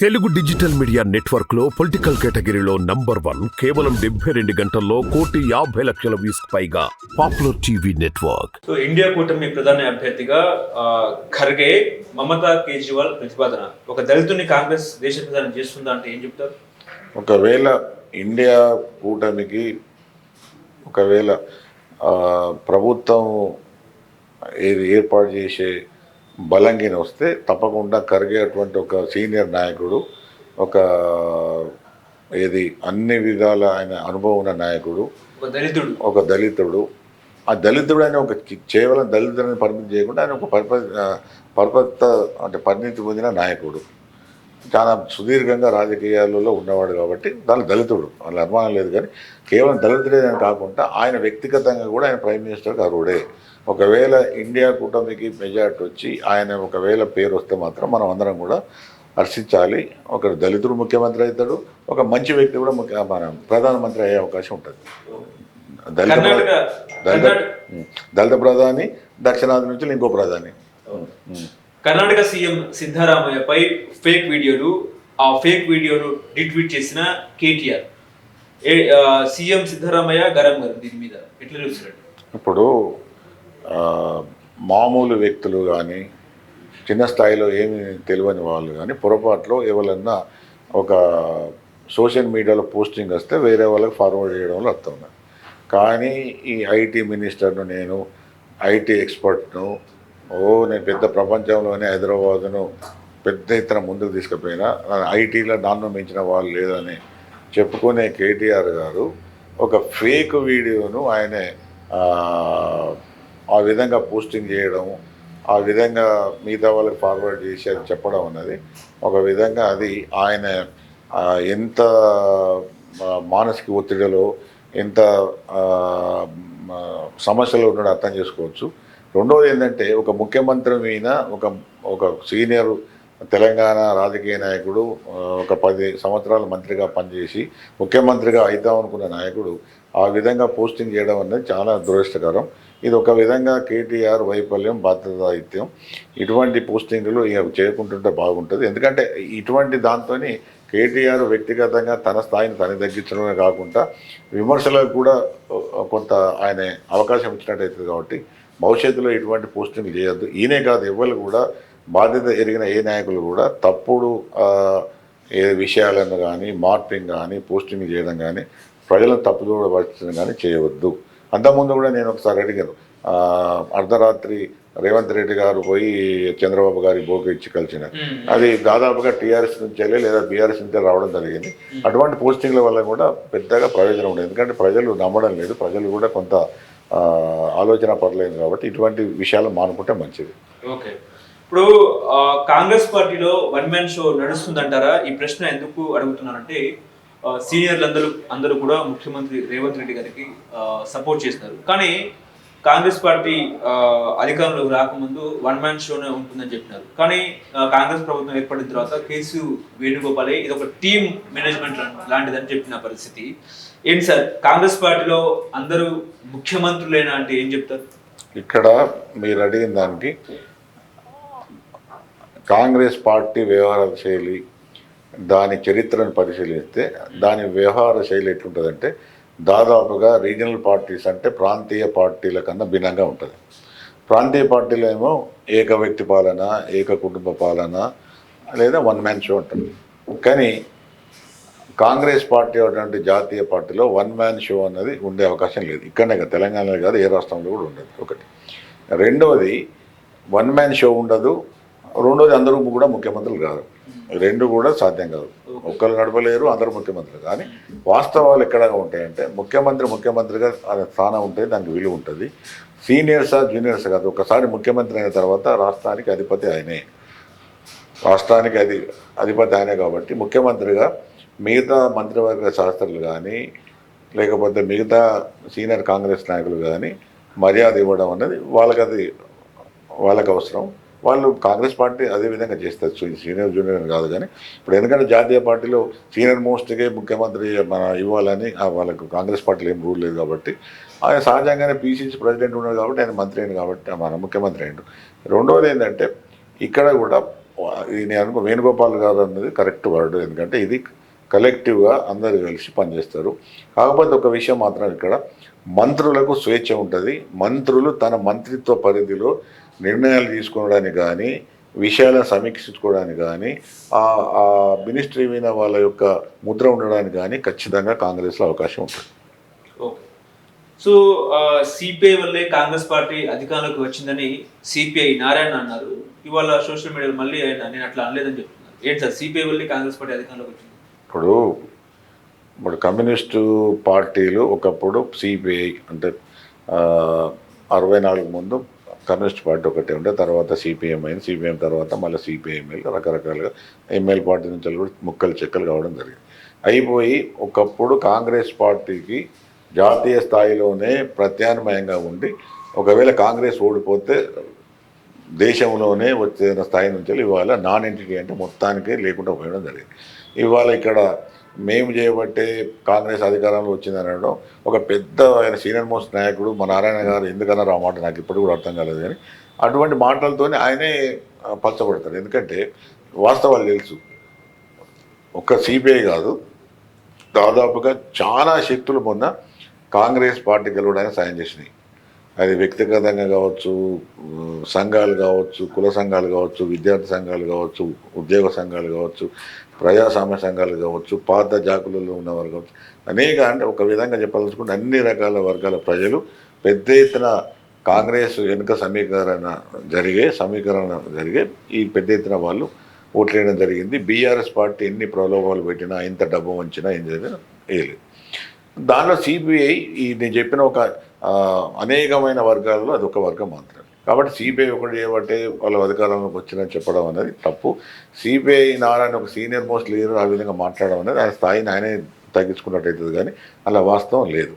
Telugu digital media నెట్వర్క్లో political కేటగిరీలో number one కేవలం డెబ్బై రెండు గంటల్లో కోటి యాభై లక్షల వ్యూస్ పైగా popular TV network. So India కూటమి ప్రధాని అభ్యర్థిగా ఖర్గే మమతా కేజ్రీవాల్ ప్రతిపాదన. ఒక దళితుని కాంగ్రెస్ దేశ ప్రధాని చేస్తుందా అంటే ఏం చెప్తారు? ఒకవేళ ఇండియా కూటమికి ఒకవేళ ఆ, ప్రభుత్వం ఏది ఏర్పాటు చేసే బలంగిన వస్తే తప్పకుండా కరిగేటువంటి ఒక సీనియర్ నాయకుడు ఒక ఏది అన్ని విధాల ఆయన అనుభవం ఉన్న నాయకుడు ఒక దళితుడు. ఒక దళితుడు. ఆ దళితుడు ఆయన ఒక కేవలం దళితుడిని పరిమితి చేయకుండా ఆయన ఒక పరిప పరిపక్త అంటే పరిణితి పొందిన నాయకుడు. చాలా సుదీర్ఘంగా రాజకీయాలలో ఉన్నవాడు కాబట్టి దాని దళితుడు వాళ్ళ అనుమానం లేదు కానీ కేవలం దళితుడే అని కాకుండా ఆయన వ్యక్తిగతంగా కూడా ఆయన ప్రైమ్ మినిస్టర్ అరుడే ఒకవేళ ఇండియా కూటమికి మెజార్టీ వచ్చి ఆయన ఒకవేళ పేరు వస్తే మాత్రం మనం అందరం కూడా హర్షించాలి. ఒక దళితుడు ముఖ్యమంత్రి అవుతాడు ఒక మంచి వ్యక్తి కూడా ముఖ్య ప్రధానమంత్రి అయ్యే అవకాశం ఉంటుంది. దళిత దళిత. దళిత ప్రధాని దక్షిణాది నుంచి ఇంకో ప్రధాని. కర్ణాటక సీఎం సిద్ధరామయ్యపై ఫేక్ వీడియోలు ఆ ఫేక్ వీడియోను రిట్వీట్ చేసిన కేటీఆర్. ఏ సీఎం సిద్ధరామయ్య గరం గారు దీని మీద. ఎట్లా చూస్తున్నట్టు ఇప్పుడు మామూలు వ్యక్తులు కానీ చిన్న స్థాయిలో ఏమి తెలియని వాళ్ళు కానీ పొరపాట్లో ఎవరన్నా ఒక సోషల్ మీడియాలో పోస్టింగ్ వస్తే వేరే వాళ్ళకి ఫార్వర్డ్ చేయడంలో అర్థం కానీ ఈ ఐటీ మినిస్టర్ను నేను ఐటీ ఎక్స్పర్ట్ను ఓ నేను పెద్ద ప్రపంచంలోనే హైదరాబాదును పెద్ద ఎత్తున ముందుకు తీసుకుపోయినా. ఐటీలో నాన్న మించిన వాళ్ళు లేదని చెప్పుకునే కేటీఆర్ గారు ఒక ఫేక్ వీడియోను ఆయనే ఆ, విధంగా పోస్టింగ్ చేయడం ఆ విధంగా మిగతా వాళ్ళకి ఫార్వర్డ్ చేసి అది చెప్పడం అన్నది ఒక విధంగా అది ఆయన ఎంత మానసిక ఒత్తిడిలో ఎంత సమస్యలు సమస్యలో ఉన్నాడో అర్థం చేసుకోవచ్చు. రెండవది ఏంటంటే ఒక ముఖ్యమంత్రి మీద ఒక ఒక సీనియర్ తెలంగాణ రాజకీయ నాయకుడు ఒక పది సంవత్సరాలు మంత్రిగా పనిచేసి ముఖ్యమంత్రిగా అవుతాం అనుకున్న నాయకుడు ఆ విధంగా పోస్టింగ్ చేయడం అనేది చాలా దురదృష్టకరం. ఇది ఒక విధంగా కేటీఆర్ వైఫల్యం బాధ్యతాయిత్యం ఇటువంటి పోస్టింగ్లు చేయకుంటుంటే బాగుంటుంది. ఎందుకంటే ఇటువంటి దాంతోని కేటీఆర్ వ్యక్తిగతంగా తన స్థాయిని తను తగ్గించడమే కాకుండా విమర్శలకు కూడా కొంత ఆయన అవకాశం ఇచ్చినట్టయితుంది కాబట్టి భవిష్యత్తులో ఇటువంటి పోస్టింగ్లు చేయొద్దు. ఈయనే కాదు ఎవరు కూడా బాధ్యత ఎరిగిన ఏ నాయకులు కూడా తప్పుడు ఏ విషయాలను కానీ మార్పింగ్ కానీ పోస్టింగ్ చేయడం కానీ ప్రజలను తప్పుదోవ పరచడం కానీ చేయవద్దు. అంతకుముందు కూడా నేను ఒకసారి అడిగాను అర్ధరాత్రి రేవంత్ రెడ్డి గారు పోయి చంద్రబాబు గారి బోక ఇచ్చి కలిసిన. అది దాదాపుగా టీఆర్ఎస్ నుంచి లేదా బీఆర్ఎస్ నుంచి రావడం జరిగింది. అటువంటి పోస్టింగ్ల వల్ల కూడా పెద్దగా ప్రయోజనం ఉండదు. ఎందుకంటే ప్రజలు నమ్మడం లేదు. ప్రజలు కూడా కొంత ఆలోచన పడలేదు కాబట్టి ఇటువంటి విషయాలు మానుకుంటే మంచిది. ఓకే. ఇప్పుడు కాంగ్రెస్ పార్టీలో వన్ మ్యాన్ షో నడుస్తుందంటారా? ఈ ప్రశ్న ఎందుకు అడుగుతున్నానంటే సీనియర్లు అందరూ అందరూ కూడా ముఖ్యమంత్రి రేవంత్ రెడ్డి గారికి సపోర్ట్ చేస్తున్నారు. కానీ కాంగ్రెస్ పార్టీ అధికారంలోకి రాకముందు వన్ మ్యాన్ షోనే ఉంటుందని చెప్పినారు. కానీ కాంగ్రెస్ ప్రభుత్వం ఏర్పడిన తర్వాత కేసు వేణుగోపాలే ఇది ఒక టీమ్ మేనేజ్మెంట్ లాంటిదని చెప్పిన పరిస్థితి. ఏంటి సార్ కాంగ్రెస్ పార్టీలో అందరూ ముఖ్యమంత్రులేనా అంటే ఏం చెప్తారు? ఇక్కడ మీరు అడిగిన దానికి కాంగ్రెస్ పార్టీ వ్యవహార శైలి దాని చరిత్రను పరిశీలిస్తే దాని వ్యవహార శైలి ఎట్లుంటుందంటే దాదాపుగా రీజనల్ పార్టీస్ అంటే ప్రాంతీయ పార్టీల కన్నా భిన్నంగా ఉంటుంది. ప్రాంతీయ పార్టీలు ఏమో ఏక వ్యక్తి పాలన ఏక కుటుంబ పాలన లేదా వన్ మ్యాన్ షో ఉంటుంది కానీ కాంగ్రెస్ పార్టీ అటువంటి జాతీయ పార్టీలో వన్ మ్యాన్ షో అనేది ఉండే అవకాశం లేదు. ఇక్కడనే కాదు తెలంగాణలో కాదు ఏ రాష్ట్రంలో కూడా ఉండదు. ఒకటి. రెండవది వన్ మ్యాన్ షో ఉండదు. రెండోది అందరూ కూడా ముఖ్యమంత్రులు కాదు. రెండు కూడా సాధ్యం కాదు. ఒక్కరు నడపలేరు అందరూ ముఖ్యమంత్రులు. కానీ వాస్తవాలు ఎక్కడగా ఉంటాయంటే ముఖ్యమంత్రి ముఖ్యమంత్రిగా ఆయన స్థానం ఉంటే దానికి విలువ ఉంటుంది. సీనియర్సా జూనియర్స్ కాదు. ఒకసారి ముఖ్యమంత్రి అయిన తర్వాత రాష్ట్రానికి అధిపతి ఆయనే. రాష్ట్రానికి అది అధిపతి ఆయనే కాబట్టి ముఖ్యమంత్రిగా మిగతా మంత్రివర్గ శాస్త్రులు కానీ లేకపోతే మిగతా సీనియర్ కాంగ్రెస్ నాయకులు కానీ మర్యాద ఇవ్వడం అనేది వాళ్ళకి అది వాళ్ళకి అవసరం వాళ్ళు కాంగ్రెస్ పార్టీ అదే విధంగా చేస్తారు. సీనియర్ జూనియర్ కాదు కానీ ఇప్పుడు ఎందుకంటే జాతీయ పార్టీలో సీనియర్ మోస్ట్కే ముఖ్యమంత్రి మన ఇవ్వాలని వాళ్ళకు కాంగ్రెస్ పార్టీలో ఏం రూల్ లేదు కాబట్టి ఆయన సహజంగానే పీసీసీ ప్రెసిడెంట్ ఉన్నాడు కాబట్టి ఆయన మంత్రి అయింది కాబట్టి మన ముఖ్యమంత్రి అయ్యాడు. రెండవది ఏంటంటే ఇక్కడ కూడా ఇది నేను అనుకో వేణుగోపాల్ గారు అన్నది కరెక్ట్ వర్డ్. ఎందుకంటే ఇది కలెక్టివ్గా అందరు కలిసి పనిచేస్తారు. కాకపోతే ఒక విషయం మాత్రం ఇక్కడ మంత్రులకు స్వేచ్ఛ ఉంటుంది. మంత్రులు తన మంత్రిత్వ పరిధిలో నిర్ణయాలు తీసుకోవడానికి కానీ విషయాలను సమీక్షించుకోవడానికి కానీ ఆ మినిస్ట్రీ మీద వాళ్ళ యొక్క ముద్ర ఉండడానికి కానీ ఖచ్చితంగా కాంగ్రెస్లో అవకాశం ఉంటుంది. ఓకే. సో సిపిఐ వల్లే కాంగ్రెస్ పార్టీ అధికారంలోకి వచ్చిందని సిపిఐ నారాయణ అన్నారు. ఇవాళ సోషల్ మీడియాలో మళ్ళీ ఆయన నేను అట్లా అనలేదని చెప్తున్నారు. ఏంటి సార్ సిపిఐ వల్లే కాంగ్రెస్ పార్టీ అధికారంలోకి వచ్చింది? ఇప్పుడు ఇప్పుడు కమ్యూనిస్టు పార్టీలు ఒకప్పుడు సిపిఐ అంటే అరవై నాలుగు ముందు కమ్యూనిస్ట్ పార్టీ ఒకటే ఉండే తర్వాత సిపిఎం అయింది సిపిఎం తర్వాత మళ్ళీ సిపిఐఎం రకరకాలుగా ఎంఎల్ పార్టీ నుంచి కూడా ముక్కలు చెక్కలు కావడం జరిగింది. అయిపోయి ఒకప్పుడు కాంగ్రెస్ పార్టీకి జాతీయ స్థాయిలోనే ప్రత్యామ్నాయంగా ఉండి ఒకవేళ కాంగ్రెస్ ఓడిపోతే దేశంలోనే వచ్చిన స్థాయి నుంచి ఇవాళ నాన్ ఎంటిటీ అంటే మొత్తానికి లేకుండా పోయడం జరిగింది. ఇవాళ ఇక్కడ మేము చేయబట్టే కాంగ్రెస్ అధికారంలో వచ్చింది అనడం ఒక పెద్ద ఆయన సీనియర్ మోస్ట్ నాయకుడు మా నారాయణ గారు ఎందుకన్నారు ఆ మాట నాకు ఇప్పటికి కూడా అర్థం కాలేదు కానీ అటువంటి మాటలతోనే ఆయనే ఆ, ఎందుకంటే వాస్తవాలు తెలుసు. ఒక్క సిబిఐ కాదు. దాదాపుగా చాలా శక్తులు మొన్న కాంగ్రెస్ పార్టీ గెలవడానికి సాయం చేసినాయి. అది వ్యక్తిగతంగా కావచ్చు సంఘాలు కావచ్చు కుల సంఘాలు కావచ్చు విద్యార్థి సంఘాలు కావచ్చు ఉద్యోగ సంఘాలు కావచ్చు ప్రజాస్వామ్య సంఘాలు కావచ్చు పాత జాకులలో ఉన్నవారు కావచ్చు. అనేక అంటే ఒక విధంగా చెప్పాలనుకుంటే అన్ని రకాల వర్గాల ప్రజలు పెద్ద ఎత్తున కాంగ్రెస్ వెనుక సమీకరణ జరిగే సమీకరణ జరిగే ఈ పెద్ద ఎత్తున వాళ్ళు ఓట్లేయడం జరిగింది. బీఆర్ఎస్ పార్టీ ఎన్ని ప్రలోభాలు పెట్టినా ఎంత డబ్బు వంచినా ఏం జరిగినా వేయలేదు దానిలో సిబిఐ ఈ నేను చెప్పిన ఒక అనేకమైన వర్గాలలో అది ఒక వర్గం మాత్రమే. కాబట్టి సిబిఐ ఒకటి చేయబట్టే వాళ్ళ అధికారంలోకి వచ్చిందని చెప్పడం అనేది తప్పు. సిబిఐ నారాయణ ఒక సీనియర్ మోస్ట్ లీడర్ ఆ విధంగా మాట్లాడడం అనేది ఆయన స్థాయిని ఆయనే తగ్గించుకున్నట్టు అవుతుంది కానీ అలా వాస్తవం లేదు.